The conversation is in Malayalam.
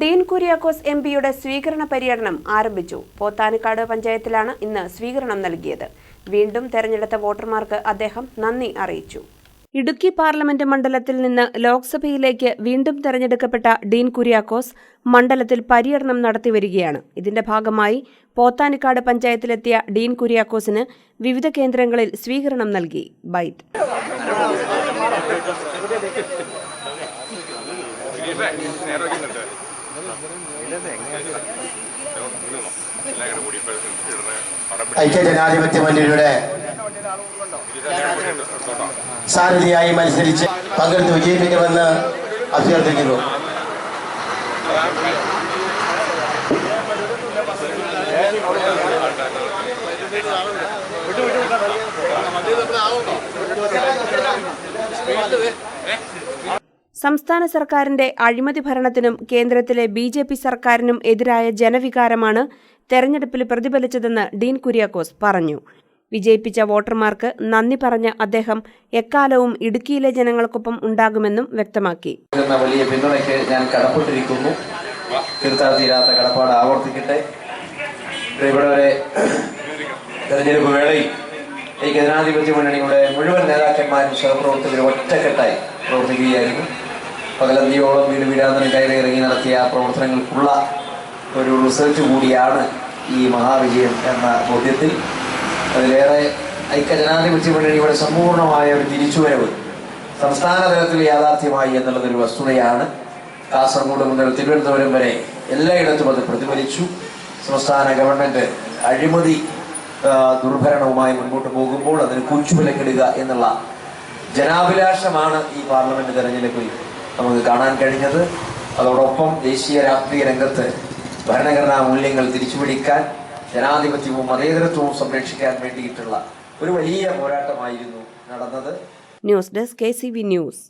ഡീൻ കുര്യാക്കോസ് എം പിയുടെ സ്വീകരണ പര്യടനം ആരംഭിച്ചു. പോത്താനിക്കാട് പഞ്ചായത്തിലാണ് ഇന്ന് സ്വീകരണം നൽകിയത്. വീണ്ടും തെരഞ്ഞെടുത്ത വോട്ടർമാർക്ക് അദ്ദേഹം നന്ദി അറിയിച്ചു. ഇടുക്കി പാർലമെന്റ് മണ്ഡലത്തിൽ നിന്ന് ലോക്സഭയിലേക്ക് വീണ്ടും തെരഞ്ഞെടുക്കപ്പെട്ട ഡീൻ കുര്യാക്കോസ് മണ്ഡലത്തിൽ പര്യടനം നടത്തിവരികയാണ്. ഇതിന്റെ ഭാഗമായി പോത്താനിക്കാട് പഞ്ചായത്തിലെത്തിയ ഡീൻ കുര്യാക്കോസിന് വിവിധ കേന്ദ്രങ്ങളിൽ സ്വീകരണം നൽകി. ബൈറ്റ്. ഐക്യജനാധിപത്യ മുന്നണിയുടെ സാരഥിയായി മത്സരിച്ച് പങ്കെടുത്ത് വിജയിപ്പിക്കണമെന്ന് അഭ്യർത്ഥിക്കുന്നു. സംസ്ഥാന സർക്കാരിന്റെ അഴിമതി ഭരണത്തിനും കേന്ദ്രത്തിലെ ബി ജെ പി സർക്കാരിനും എതിരായ ജനവികാരമാണ് തെരഞ്ഞെടുപ്പിൽ പ്രതിഫലിച്ചതെന്ന് ഡീൻ കുര്യാക്കോസ് പറഞ്ഞു. വിജയിപ്പിച്ച വോട്ടർമാർക്ക് നന്ദി പറഞ്ഞ അദ്ദേഹം എക്കാലവും ഇടുക്കിയിലെ ജനങ്ങൾക്കൊപ്പം ഉണ്ടാകുമെന്നും വ്യക്തമാക്കി. വലിയ പിന്തുണയ്ക്ക് ഞാൻ കടപ്പെട്ടിരിക്കുന്നു. തീരാത്ത കടപ്പാട് ആവർത്തിക്കട്ടെ. ഇവിടെ തെരഞ്ഞെടുപ്പ് വേളയിൽ ഈ ജനാധിപത്യ മുന്നണിയുടെ മുഴുവൻ നേതാക്കന്മാരും സഹപ്രവർത്തകരും ഒറ്റക്കെട്ടായി പ്രവർത്തിക്കുകയായിരുന്നു. പകലന്തിയോളം വീട് വീടാന്തരം കയറി ഇറങ്ങി നടത്തിയ പ്രവർത്തനങ്ങൾക്കുള്ള ഒരു റിസർച്ച് കൂടിയാണ് ഈ മഹാവിജയം എന്ന ബോധ്യത്തിൽ. അതിലേറെ ഐക്യജനാധിപത്യ മുന്നണിയുടെ സമ്പൂർണമായ ഒരു തിരിച്ചുവരവ് സംസ്ഥാന തലത്തിൽ യാഥാർത്ഥ്യമായി എന്നുള്ളതൊരു വസ്തുതയാണ്. കാസർഗോഡ് മുതൽ തിരുവനന്തപുരം വരെ എല്ലായിടത്തും അത് പ്രതിഫലിച്ചു. സംസ്ഥാന ഗവൺമെന്റ് അഴിമതി ദുർഭരണവുമായി മുൻപോട്ട് പോകുമ്പോൾ അതിന് കൂച്ചുവിലക്കിടുക എന്നുള്ള ജനാഭിലാഷമാണ് ഈ പാർലമെന്റ് തെരഞ്ഞെടുപ്പിൽ നമുക്ക് കാണാൻ കഴിഞ്ഞത്. അതോടൊപ്പം ദേശീയ രാഷ്ട്രീയ രംഗത്ത് ഭരണഘടനാ മൂല്യങ്ങൾ തിരിച്ചുപിടിക്കാൻ ജനാധിപത്യവും മതേതരത്വവും സംരക്ഷിക്കാൻ വേണ്ടിയിട്ടുള്ള ഒരു വലിയ പോരാട്ടമായിരുന്നു നടന്നത്. News desk K news.